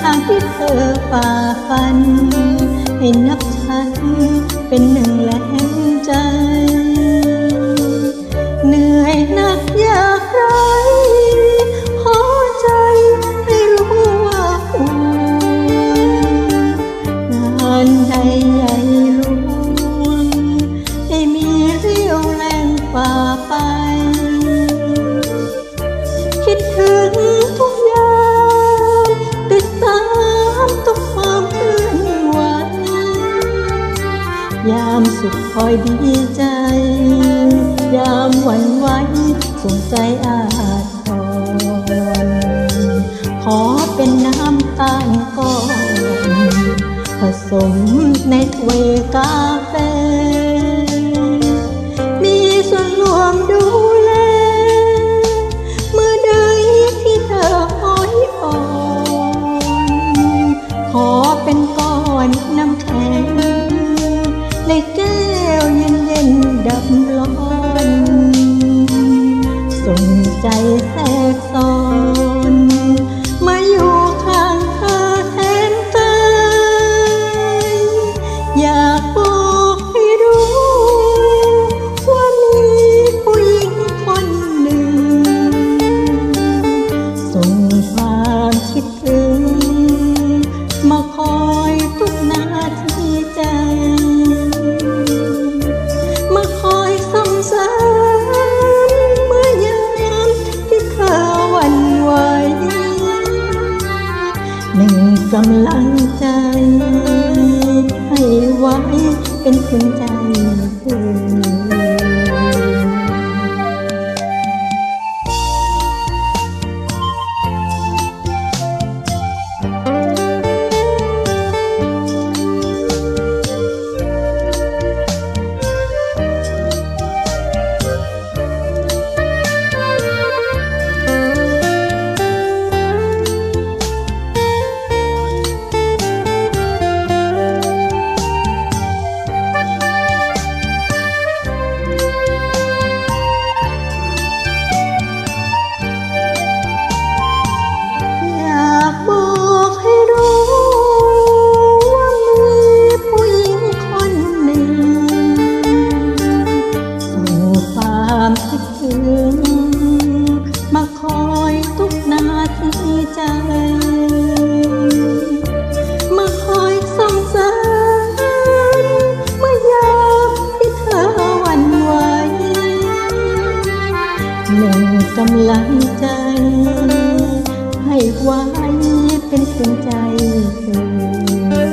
ทางที่เธอฝ่าฟัน ให้นับฉันเป็นหนึ่งแรงใจ เหนื่อยนักยากไรขอใจให้รู้ว่าควรงานใดใหญ่ามสุขคอยดีใจ ยามหวั่นไหวสงใจอาทรขอเป็นน้ำตาลก้อนผสมในถ้วยกาแฟ อยากบอกให้รู้ว่ามีผู้หญิงคนหนึ่ง ส่งความคิดถึง มาคอยทุกนาทีใจ มาคอยส่งสารเมื่อยามที่เธอหวันไหวหนึ่งกำลังใจ ไว้เป็นคนใจเธอ หนึ่งกำลังใจ ให้ไว้เป็นคุณใจเธอ